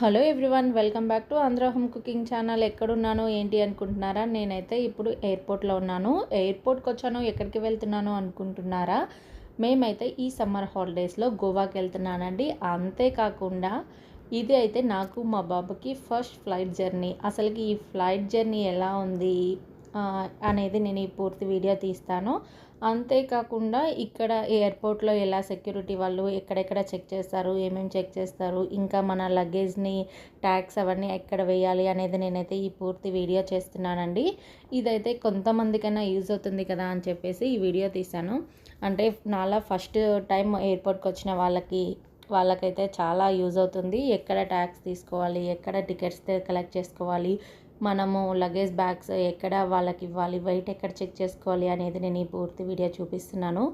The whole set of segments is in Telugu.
Hello everyone welcome back to Andhra home cooking channel. ఎక్కడున్నాను ఏంటి అనుకుంటున్నారా? నేనైతే ఇప్పుడు ఎయిర్పోర్ట్లో ఉన్నాను. ఎయిర్పోర్ట్కి వచ్చాను ఎక్కడికి వెళ్తున్నాను అనుకుంటున్నారా? మేమైతే ఈ సమ్మర్ హాలిడేస్లో గోవాకి వెళ్తున్నానండి. అంతేకాకుండా ఇది అయితే నాకు మా బాబుకి ఫస్ట్ ఫ్లైట్ జర్నీ. అసలుకి ఈ ఫ్లైట్ జర్నీ ఎలా ఉంది? అనేది నేను ఈ పూర్తి వీడియో తీస్తాను. అంతేకాకుండా ఇక్కడ ఎయిర్పోర్ట్లో ఎలా సెక్యూరిటీ వాళ్ళు ఎక్కడెక్కడ చెక్ చేస్తారు ఏమేమి చెక్ చేస్తారు ఇంకా మన లగేజ్ని ట్యాక్స్ అవన్నీ ఎక్కడ వేయాలి అనేది నేనైతే ఈ పూర్తి వీడియో చేస్తున్నానండి. ఇదైతే కొంతమందికైనా యూజ్ అవుతుంది కదా అని చెప్పేసి ఈ వీడియో తీశాను. అంటే నాలా ఫస్ట్ టైం ఎయిర్పోర్ట్కి వచ్చిన వాళ్ళకి వాళ్ళకైతే చాలా యూజ్ అవుతుంది. ఎక్కడ ట్యాక్స్ తీసుకోవాలి ఎక్కడ టికెట్స్ కలెక్ట్ చేసుకోవాలి మనము లగేజ్ బ్యాగ్స్ ఎక్కడ వాళ్ళకి ఇవ్వాలి వెయిట్ ఎక్కడ చెక్ చేసుకోవాలి అనేది నేను ఈ పూర్తి వీడియో చూపిస్తున్నాను.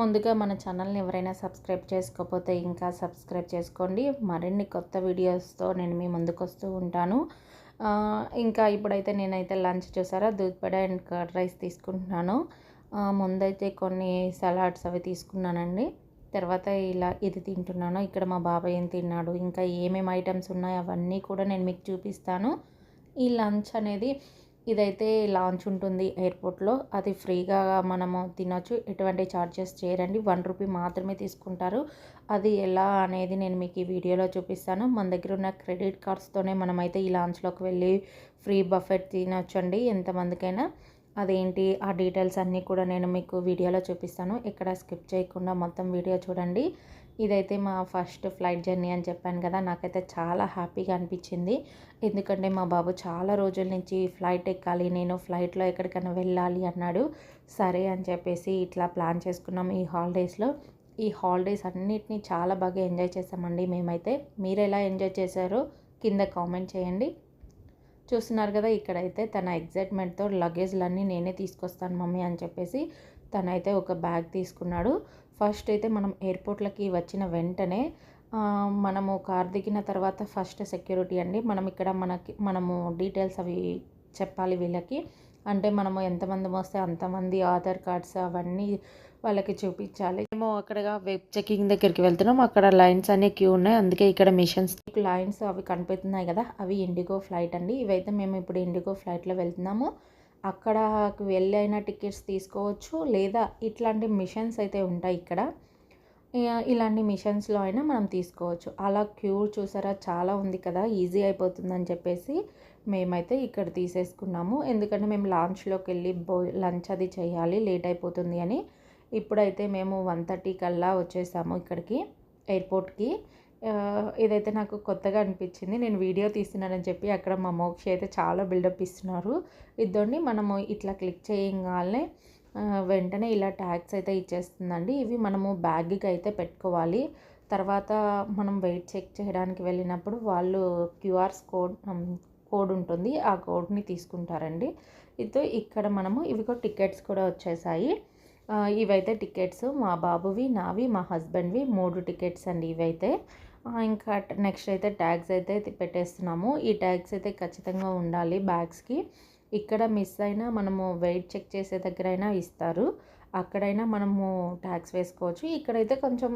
ముందుగా మన ఛానల్ని ఎవరైనా సబ్స్క్రైబ్ చేసుకోకపోతే ఇంకా సబ్స్క్రైబ్ చేసుకోండి. మరిన్ని కొత్త వీడియోస్తో నేను మీ ముందుకు వస్తూ ఉంటాను. ఇంకా ఇప్పుడైతే నేనైతే లంచ్ చూసారా? దూద్పడ అండ్ కర్డ్ రైస్ తీసుకుంటున్నాను. ముందైతే కొన్ని సలాడ్స్ అవి తీసుకున్నానండి. తర్వాత ఇలా ఇది తింటున్నాను. ఇక్కడ మా బాబాయ్ ఏం తిన్నాడు? ఇంకా ఏమేమి ఐటమ్స్ ఉన్నాయో? అవన్నీ కూడా నేను మీకు చూపిస్తాను. ఈ లంచ్ అనేది ఇదైతే లాంచ్ ఉంటుంది ఎయిర్పోర్ట్లో. అది ఫ్రీగా మనము తినొచ్చు. ఎటువంటి ఛార్జెస్ చేయరండి. వన్ రూపీ మాత్రమే తీసుకుంటారు. అది ఎలా అనేది నేను మీకు ఈ వీడియోలో చూపిస్తాను. మన దగ్గర ఉన్న క్రెడిట్ కార్డ్స్తోనే మనమైతే ఈ లాంచ్లోకి వెళ్ళి ఫ్రీ బఫెట్ తినొచ్చండి ఎంతమందికైనా. అదేంటి? ఆ డీటెయిల్స్ అన్నీ కూడా నేను మీకు వీడియోలో చూపిస్తాను. ఎక్కడ స్కిప్ చేయకుండా మొత్తం వీడియో చూడండి. ఇదైతే మా ఫస్ట్ ఫ్లైట్ జర్నీ అని చెప్పాను కదా నాకైతే చాలా హ్యాపీగా అనిపించింది. ఎందుకంటే మా బాబు చాలా రోజుల నుంచి ఫ్లైట్ ఎక్కాలి నేను ఫ్లైట్లో ఎక్కడికైనా వెళ్ళాలి అన్నాడు. సరే అని చెప్పేసి ఇట్లా ప్లాన్ చేసుకున్నాం ఈ హాలిడేస్లో. ఈ హాలిడేస్ అన్నిటినీ చాలా బాగా ఎంజాయ్ చేసామండి మేమైతే. మీరు ఎలా ఎంజాయ్ చేశారో కింద కామెంట్ చేయండి. చూస్తున్నారు కదా ఇక్కడైతే తన ఎగ్జైట్మెంట్తో లగేజ్లన్నీ నేనే తీసుకొస్తాను మమ్మీ అని చెప్పేసి తనైతే ఒక బ్యాగ్ తీసుకున్నాడు. ఫస్ట్ అయితే మనం ఎయిర్పోర్ట్లకి వచ్చిన వెంటనే మనము కార్ దిగిన తర్వాత ఫస్ట్ సెక్యూరిటీ అండి. మనం ఇక్కడ మనకి మనము డీటెయిల్స్ అవి చెప్పాలి వీళ్ళకి. అంటే మనము ఎంతమంది వస్తే అంతమంది ఆధార్ కార్డ్స్ అవన్నీ వాళ్ళకి చూపించాలి. మేము అక్కడ వెబ్ చెకింగ్ దగ్గరికి వెళ్తున్నాం. అక్కడ లైన్స్ అనే క్యూ ఉన్నాయి. అందుకే ఇక్కడ మిషన్స్ లైన్స్ అవి కనిపిస్తున్నాయి కదా అవి ఇండిగో ఫ్లైట్ అండి. ఇవైతే మేము ఇప్పుడు ఇండిగో ఫ్లైట్లో వెళ్తున్నాము. అక్కడకు వెళ్ళైన టికెట్స్ తీసుకోవచ్చు లేదా ఇట్లాంటి మిషన్స్ అయితే ఉంటాయి ఇక్కడ. ఇలాంటి మిషన్స్లో అయినా మనం తీసుకోవచ్చు. అలా క్యూ చూసారా? చాలా ఉంది కదా ఈజీ అయిపోతుందని చెప్పేసి మేమైతే ఇక్కడ తీసేసుకున్నాము. ఎందుకంటే మేము లాంచ్లోకి వెళ్ళి బో లంచ్ అది చేయాలి లేట్ అయిపోతుంది అని. ఇప్పుడైతే మేము వన్ థర్టీ కల్లా వచ్చేసాము ఇక్కడికి ఎయిర్పోర్ట్కి. ఇదైతే నాకు కొత్తగా అనిపించింది. నేను వీడియో తీస్తున్నానని చెప్పి అక్కడ మా మోక్షి అయితే చాలా బిల్డప్ ఇస్తున్నారు. ఇద్దరిని మనము ఇట్లా క్లిక్ చేయగానే వెంటనే ఇలా ట్యాగ్స్ అయితే ఇచ్చేస్తుందండి. ఇవి మనము బ్యాగ్కి అయితే పెట్టుకోవాలి. తర్వాత మనం వెయిట్ చెక్ చేయడానికి వెళ్ళినప్పుడు వాళ్ళు క్యూఆర్స్ కోడ్ కోడ్ ఉంటుంది. ఆ కోడ్ని తీసుకుంటారండి. ఇది ఇక్కడ మనము ఇవిగో టికెట్స్ కూడా వచ్చేసాయి. ఇవైతే టికెట్స్ మా బాబువి నావి మా హస్బెండ్వి మూడు టికెట్స్ అండి ఇవైతే. ఇంకా నెక్స్ట్ అయితే ట్యాగ్స్ అయితే పెట్టేస్తున్నాము. ఈ ట్యాగ్స్ అయితే ఖచ్చితంగా ఉండాలి బ్యాగ్స్కి ఇక్కడ మిస్ అయినా మనము వెయిట్ చెక్ చేసే దగ్గర అయినా ఇస్తారు. అక్కడైనా మనము ట్యాక్స్ వేసుకోవచ్చు. ఇక్కడైతే కొంచెం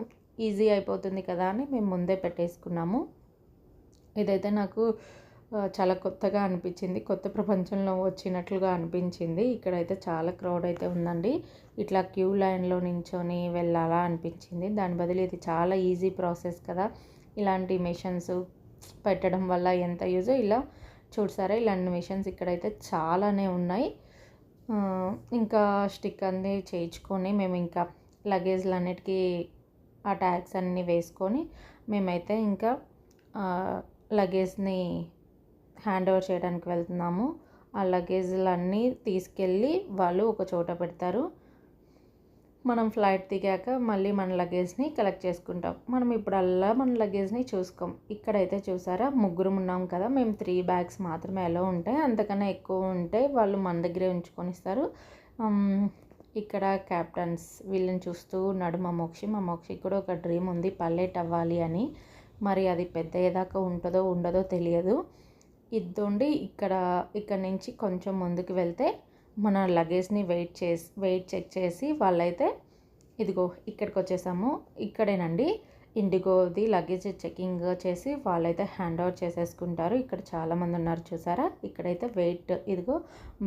ఈజీ అయిపోతుంది కదా అని మేము ముందే పెట్టేసుకున్నాము. ఇదైతే నాకు చాలా కొత్తగా అనిపించింది. కొత్త ప్రపంచంలో వచ్చినట్లుగా అనిపించింది. ఇక్కడైతే చాలా క్రౌడ్ అయితే ఉందండి. ఇట్లా క్యూ లైన్లో నించొని వెళ్ళాలా అనిపించింది. దాని బదులు ఇది చాలా ఈజీ ప్రాసెస్ కదా. ఇలాంటి మిషన్స్ పెట్టడం వల్ల ఎంత యూజో ఇలా చూసారా ఇలాంటి మిషన్స్ ఇక్కడైతే చాలానే ఉన్నాయి. ఇంకా స్టిక్ అన్ని చేయించుకొని మేము ఇంకా లగేజ్లు అన్నిటికీ ఆ ట్యాగ్స్ అన్నీ వేసుకొని మేమైతే ఇంకా లగేజ్ని హ్యాండ్ ఓవర్ చేయడానికి వెళ్తున్నాము. ఆ లగేజ్లన్నీ తీసుకెళ్ళి వాళ్ళు ఒక చోట పెడతారు. మనం ఫ్లైట్ దిగాక మళ్ళీ మన లగేజ్ని కలెక్ట్ చేసుకుంటాం. మనం ఇప్పుడల్లా మన లగేజ్ని చూసుకోం. ఇక్కడైతే చూసారా? ముగ్గురు ఉన్నాం కదా. మేము త్రీ బ్యాగ్స్ మాత్రమే ఎలా ఉంటాయి అంతకన్నా ఎక్కువ ఉంటే వాళ్ళు మన దగ్గరే ఉంచుకొని ఇస్తారు. ఇక్కడ క్యాప్టన్స్ వీళ్ళని చూస్తూ ఉన్నాడు మా మోక్షి. మా మోక్షికి కూడా ఒక డ్రీమ్ ఉంది. పల్లెట్ అవ్వాలి అని. మరి అది పెద్ద ఏదాకా ఉంటుందో ఉండదో తెలియదు. ఇద్దుండి ఇక్కడ ఇక్కడ నుంచి కొంచెం ముందుకు వెళ్తే మన లగేజ్ని వెయిట్ చేసి వెయిట్ చెక్ చేసి వాళ్ళైతే ఇదిగో ఇక్కడికి వచ్చేసాము ఇక్కడేనండి. ఇండిగోది లగేజ్ చెకింగ్ చేసి వాళ్ళైతే హ్యాండ్ ఓవర్ చేసేసుకుంటారు. ఇక్కడ చాలామంది ఉన్నారు చూసారా? ఇక్కడైతే వెయిట్ ఇదిగో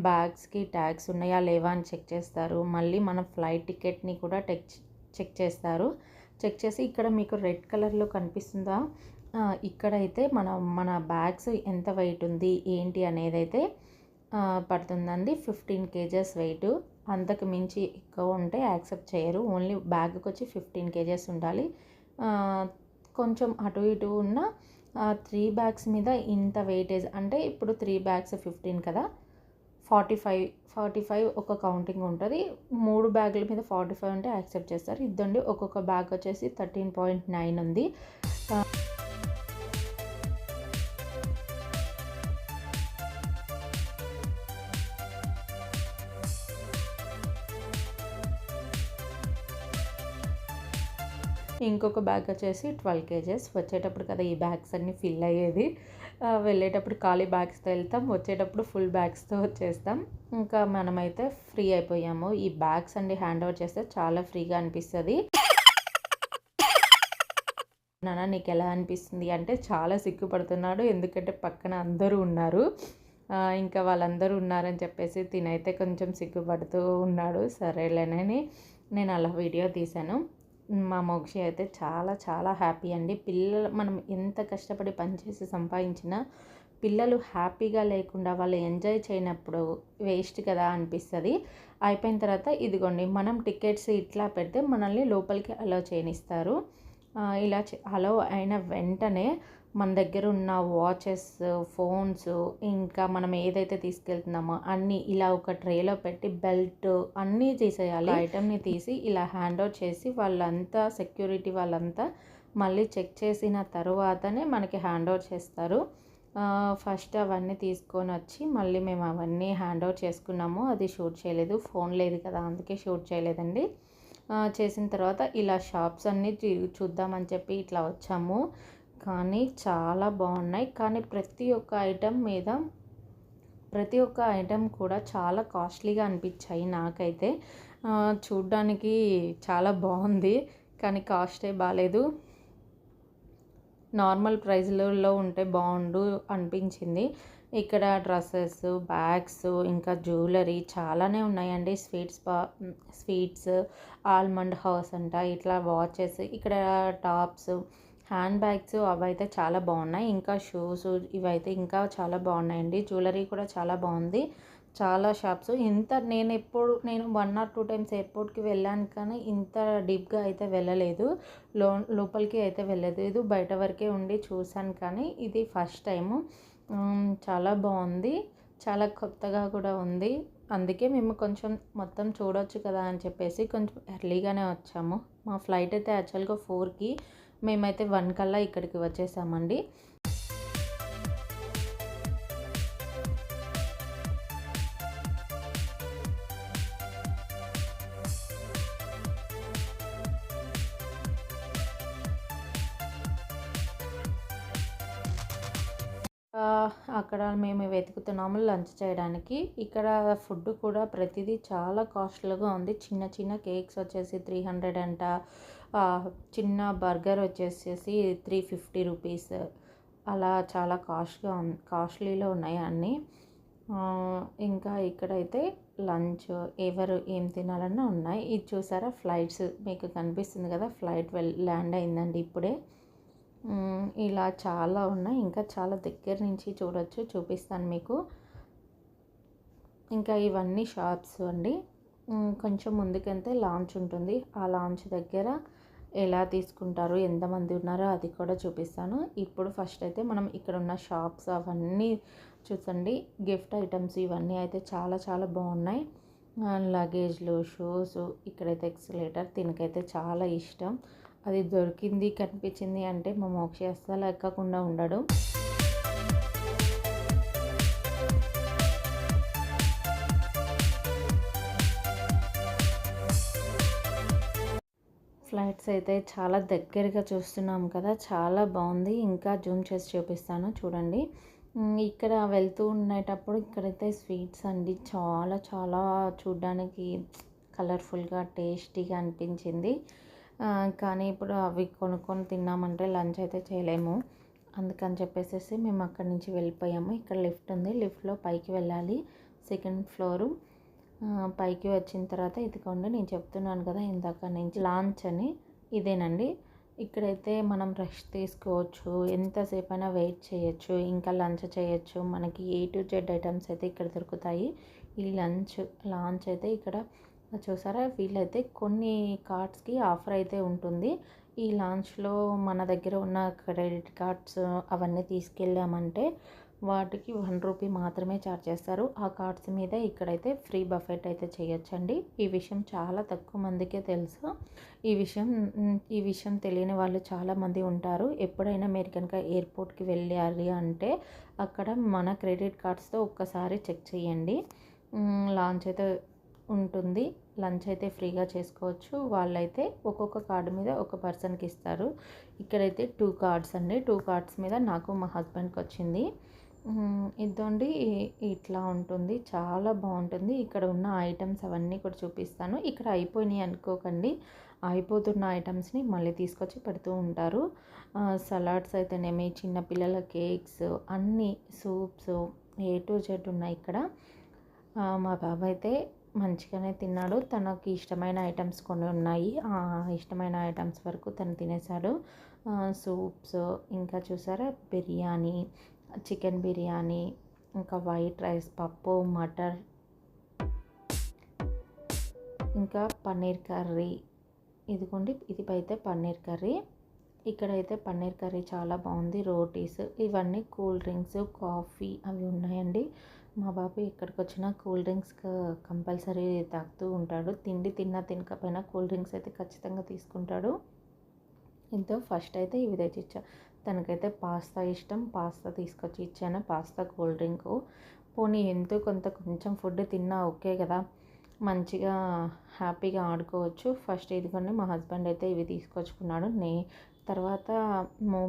బ్యాగ్స్కి ట్యాగ్స్ ఉన్నాయా లేవా అని చెక్ చేస్తారు. మళ్ళీ మన ఫ్లైట్ టికెట్ని కూడా టెక్ చెక్ చేస్తారు. చెక్ చేసి ఇక్కడ మీకు రెడ్ కలర్లో కనిపిస్తుందా? ఇక్కడైతే మన మన బ్యాగ్స్ ఎంత వెయిట్ ఉంది ఏంటి అనేది అయితే పడుతుందండి. Fifteen kgs weight. అంతకు మించి ఎక్కువ ఉంటే యాక్సెప్ట్ చేయరు. ఓన్లీ బ్యాగ్కి వచ్చి ఫిఫ్టీన్ కేజెస్ ఉండాలి. కొంచెం అటు ఇటు ఉన్న త్రీ బ్యాగ్స్ మీద ఇంత వెయిటేజ్ అంటే ఇప్పుడు త్రీ బ్యాగ్స్ ఫిఫ్టీన్ కదా. ఫార్టీ ఫైవ్ ఫార్టీ ఫైవ్ ఒక కౌంటింగ్ ఉంటుంది. మూడు బ్యాగుల మీద ఫార్టీ ఫైవ్ ఉంటే యాక్సెప్ట్ చేస్తారు. ఇద్దండి ఒక్కొక్క బ్యాగ్ వచ్చేసి థర్టీన్ పాయింట్ నైన్ ఉంది. ఇంకొక బ్యాగ్ వచ్చేసి ట్వెల్వ్ కేజెస్ వచ్చేటప్పుడు కదా ఈ బ్యాగ్స్ అన్నీ ఫిల్ అయ్యేది. వెళ్ళేటప్పుడు ఖాళీ బ్యాగ్స్తో వెళ్తాం. వచ్చేటప్పుడు ఫుల్ బ్యాగ్స్తో వచ్చేస్తాం. ఇంకా మనమైతే ఫ్రీ అయిపోయాము. ఈ బ్యాగ్స్ అన్ని హ్యాండ్ ఓవర్ చేస్తే చాలా ఫ్రీగా అనిపిస్తుంది. నాన్న నీకు ఎలా అనిపిస్తుంది? అంటే చాలా సిగ్గుపడుతున్నాడు. ఎందుకంటే పక్కన అందరూ ఉన్నారు. ఇంకా వాళ్ళందరూ ఉన్నారని చెప్పేసి తినైతే కొంచెం సిగ్గుపడుతూ ఉన్నాడు. సరేలేనని నేను అలా వీడియో తీశాను. మా మోక్షి అయితే చాలా చాలా హ్యాపీ అండి. పిల్లలు మనం ఎంత కష్టపడి పనిచేసి సంపాదించినా పిల్లలు హ్యాపీగా లేకుండా వాళ్ళు ఎంజాయ్ చేయనప్పుడు వేస్ట్ కదా అనిపిస్తుంది. అయిపోయిన తర్వాత ఇదిగోండి మనం టికెట్స్ ఇట్లా పెడితే మనల్ని లోపలికి అలో చేయనిస్తారు. ఇలా అలో అయిన వెంటనే మన దగ్గర ఉన్న వాచెస్ ఫోన్స్ ఇంకా మనం ఏదైతే తీసుకెళ్తున్నామో అన్నీ ఇలా ఒక ట్రేలో పెట్టి బెల్ట్ అన్నీ తీసేయాలి. ఐటమ్ని తీసి ఇలా హ్యాండ్ అవుట్ చేసి వాళ్ళంతా సెక్యూరిటీ వాళ్ళంతా మళ్ళీ చెక్ చేసిన తర్వాతనే మనకి హ్యాండ్ అవుట్ చేస్తారు ఫస్ట్ అవన్నీ తీసుకొని వచ్చి మళ్ళీ మేము అవన్నీ హ్యాండ్ అవుట్ చేసుకున్నాము. అది షూట్ చేయలేదు. ఫోన్ లేదు కదా అందుకే షూట్ చేయలేదండి. చేసిన తర్వాత ఇలా షాప్స్ అన్నీ చూద్దామని చెప్పి ఇట్లా వచ్చాము. కానీ చాలా బాగున్నాయి. కానీ ప్రతి ఒక్క ఐటెం మీద ప్రతి ఒక్క ఐటెం కూడా చాలా కాస్ట్లీగా అనిపించాయి నాకైతే. చూడ్డానికి చాలా బాగుంది కానీ కాస్టే బాగాలేదు నార్మల్ ప్రైస్లలో ఉంటే బాగుండు అనిపించింది. ఇక్కడ డ్రెస్సెస్ బ్యాగ్స్ ఇంకా జ్యువెలరీ చాలానే ఉన్నాయండి. స్వీట్స్ బా స్వీట్స్ ఆల్మండ్ హౌస్ అంట ఇట్లా వాచెస్ ఇక్కడ టాప్స్ హ్యాండ్ బ్యాగ్స్ అవైతే చాలా బాగున్నాయి. ఇంకా షూస్ ఇవైతే ఇంకా చాలా బాగున్నాయండి. జ్యువెలరీ కూడా చాలా బాగుంది. చాలా షాప్స్. ఇంత నేను ఎప్పుడు నేను వన్ ఆర్ టూ టైమ్స్ ఎయిర్పోర్ట్కి వెళ్ళాను కానీ ఇంత డీప్గా అయితే వెళ్ళలేదు. లో లోపలికి అయితే వెళ్ళలేదు. బయట వరకే ఉండి చూశాను కానీ ఇది ఫస్ట్ టైము. చాలా బాగుంది. చాలా కొత్తగా కూడా ఉంది. అందుకే మేము కొంచెం మొత్తం చూడొచ్చు కదా అని చెప్పేసి కొంచెం ఎర్లీగానే వచ్చాము. మా ఫ్లైట్ అయితే యాక్చువల్గా ఫోర్కి మేమైతే వన్ కల్లా ఇక్కడికి వచ్చేసామండి. అక్కడ మేము వెతుకుతున్నాము లంచ్ చేయడానికి. ఇక్కడ ఫుడ్ కూడా ప్రతిదీ చాలా కాస్ట్లీగా ఉంది. చిన్న చిన్న కేక్స్ వచ్చేసి త్రీ హండ్రెడ్ అంట. చిన్న బర్గర్ వచ్చేసేసి త్రీ ఫిఫ్టీ రూపీస్. అలా చాలా కాస్ట్గా కాస్ట్లీలో ఉన్నాయి అన్నీ. ఇంకా ఇక్కడైతే లంచ్ ఎవరు ఏం తినాలన్నా ఉన్నాయి. ఇది చూసారా? ఫ్లైట్స్ మీకు కనిపిస్తుంది కదా? ఫ్లైట్ వెల్ ల్యాండ్ అయిందండి ఇప్పుడే. ఇలా చాలా ఉన్నాయి. ఇంకా చాలా దగ్గర నుంచి చూడొచ్చు చూపిస్తాను మీకు. ఇంకా ఇవన్నీ షాప్స్ అండి. కొంచెం ముందుకెళ్తే లాంచ్ ఉంటుంది. ఆ లాంచ్ దగ్గర ఎలా తీసుకుంటారు ఎంతమంది ఉన్నారో అది కూడా చూపిస్తాను. ఇప్పుడు ఫస్ట్ అయితే మనం ఇక్కడ ఉన్న షాప్స్ అవన్నీ చూసండి. గిఫ్ట్ ఐటమ్స్ ఇవన్నీ అయితే చాలా చాలా బాగున్నాయి. లగేజ్లు షూస్ ఇక్కడైతే ఎక్సలేటర్ దీనికైతే చాలా ఇష్టం. అది దొరికింది కనిపించింది అంటే మా మోక్షి అస్సలు ఎక్కకుండా ఉండడు. ఫ్లైట్స్ అయితే చాలా దగ్గరగా చూస్తున్నాం కదా చాలా బాగుంది. ఇంకా జూమ్ చేసి చూపిస్తాను చూడండి. ఇక్కడ వెళ్తూ ఉండేటప్పుడు ఇక్కడైతే స్వీట్స్ అండి చాలా చాలా చూడడానికి కలర్ఫుల్గా టేస్టీగా అనిపించింది. కానీ ఇప్పుడు అవి కొనుక్కొని తిన్నామంటే లంచ్ అయితే చేయలేము. అందుకని చెప్పేసి మేము అక్కడి నుంచి వెళ్ళిపోయాము. ఇక్కడ లిఫ్ట్ ఉంది. లిఫ్ట్లో పైకి వెళ్ళాలి. Second floor. పైకి వచ్చిన తర్వాత ఇదిగోండి నేను చెప్తున్నాను కదా ఇందాక నుంచి లాంచ్ అని. ఇదేనండి. ఇక్కడైతే మనం రెస్ట్ తీసుకోవచ్చు. ఎంతసేపు అయినా వెయిట్ చేయొచ్చు. ఇంకా లంచ్ చేయొచ్చు. మనకి ఏ టు జెడ్ ఐటమ్స్ అయితే ఇక్కడ దొరుకుతాయి. ఈ లంచ్ లాంచ్ అయితే ఇక్కడ చూసారా? వీళ్ళైతే కొన్ని కార్డ్స్కి ఆఫర్ అయితే ఉంటుంది. ఈ లాంచ్లో మన దగ్గర ఉన్న క్రెడిట్ కార్డ్స్ అవన్నీ తీసుకెళ్ళామంటే వాటికి వన్ రూపీ మాత్రమే ఛార్జ్ చేస్తారు. ఆ కార్డ్స్ మీద ఇక్కడైతే ఫ్రీ బఫెట్ అయితే చేయొచ్చండి. ఈ విషయం చాలా తక్కువ మందికే తెలుసు. ఈ విషయం ఈ విషయం తెలియని వాళ్ళు చాలామంది ఉంటారు. ఎప్పుడైనా మీరు కనుక ఎయిర్పోర్ట్కి వెళ్ళాలి అంటే అక్కడ మన క్రెడిట్ కార్డ్స్తో ఒక్కసారి చెక్ చేయండి. లాంచ్ అయితే ఉంటుంది. లంచ్ అయితే ఫ్రీగా చేసుకోవచ్చు. వాళ్ళైతే ఒక్కొక్క కార్డు మీద ఒక పర్సన్కి ఇస్తారు. ఇక్కడైతే టూ కార్డ్స్ అండి. టూ కార్డ్స్ మీద నాకు మా హస్బెండ్కి వచ్చింది. ఇదండి ఇట్లా ఉంటుంది. చాలా బాగుంటుంది. ఇక్కడ ఉన్న ఐటమ్స్ అవన్నీ కూడా చూపిస్తాను. ఇక్కడ అయిపోయినాయి అనుకోకండి. అయిపోతున్న ఐటమ్స్ని మళ్ళీ తీసుకొచ్చి పెడుతూ ఉంటారు. సలాడ్స్ అయితేనేమి చిన్నపిల్లల కేక్స్ అన్నీ సూప్స్ ఏ టు జెడ్ ఉన్నాయి ఇక్కడ. మా బాబు అయితే మంచిగానే తిన్నాడు. తనకి ఇష్టమైన ఐటమ్స్ కొన్ని ఉన్నాయి. ఆ ఇష్టమైన ఐటమ్స్ వరకు తను తినేశాడు. సూప్స్ ఇంకా చూసారా? బిర్యానీ చికెన్ బిర్యానీ ఇంకా వైట్ రైస్ పప్పు మటర్ ఇంకా పన్నీర్ కర్రీ. ఇదిగోండి ఇది అయితే పన్నీర్ కర్రీ. ఇక్కడైతే పన్నీర్ కర్రీ చాలా బాగుంది. రోటీస్ ఇవన్నీ కూల్ డ్రింక్స్ కాఫీ అవి ఉన్నాయండి. మా బాబు ఇక్కడికి వచ్చిన కూల్ డ్రింక్స్ కంపల్సరీ తాగుతూ ఉంటాడు. తిండి తిన్నా తినకపోయినా కూల్ డ్రింక్స్ అయితే ఖచ్చితంగా తీసుకుంటాడు. ఎంతో ఫస్ట్ అయితే ఇవి తెచ్చి ఇచ్చా తనకైతే పాస్తా ఇష్టం. పాస్తా తీసుకొచ్చి ఇచ్చాను. Pasta cool drink. పోనీ ఎంతో కొంత కొంచెం ఫుడ్ తిన్నా ఓకే కదా. మంచిగా హ్యాపీగా ఆడుకోవచ్చు. ఫస్ట్ ఇదిగోండి మా హస్బెండ్ అయితే ఇవి తీసుకొచ్చుకున్నాడు. నే తర్వాత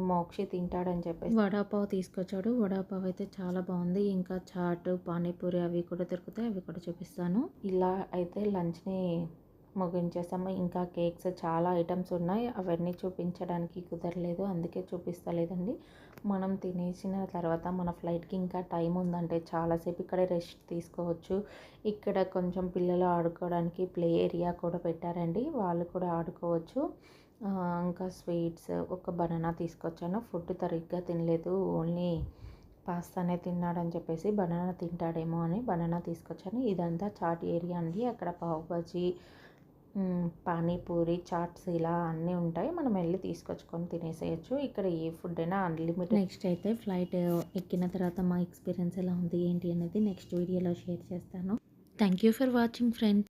మోక్షి తింటాడని చెప్పేసి. వడాపావ్ తీసుకొచ్చాడు. వడాపావ్ అయితే చాలా బాగుంది. ఇంకా చాట్ పానీపూరి అవి కూడా దొరుకుతాయి. అవి కూడా చూపిస్తాను. ఇలా అయితే లంచ్ని ముగించేసాము. ఇంకా కేక్స్ చాలా ఐటమ్స్ ఉన్నాయి. అవన్నీ చూపించడానికి కుదరలేదు. అందుకే చూపిస్తలేదండి. మనం తినేసిన తర్వాత మన ఫ్లైట్కి ఇంకా టైం ఉందంటే చాలాసేపు ఇక్కడే రెస్ట్ తీసుకోవచ్చు. ఇక్కడ కొంచెం పిల్లలు ఆడుకోవడానికి ప్లే ఏరియా కూడా పెట్టారండి. వాళ్ళు కూడా ఆడుకోవచ్చు. ఇంకా స్వీట్స్ ఒక బనానా తీసుకొచ్చాను. ఫుడ్ సరిగ్గా తినలేదు. ఓన్లీ పాస్తానే తిన్నాడని చెప్పేసి బనానా తింటాడేమో అని బనానా తీసుకొచ్చాను. ఇదంతా చాట్ ఏరియా అండి. అక్కడ పావుబజీ పానీపూరి చాట్స్ ఇలా అన్నీ ఉంటాయి. మనం వెళ్ళి తీసుకొచ్చుకొని తినేసేయచ్చు. ఇక్కడ ఏ ఫుడ్ అయినా అన్లిమిటెడ్ నెక్స్ట్ అయితే ఫ్లైట్ ఎక్కిన తర్వాత మా ఎక్స్పీరియన్స్ ఎలా ఉంది ఏంటి అనేది నెక్స్ట్ వీడియోలో షేర్ చేస్తాను. Thank you for watching friends.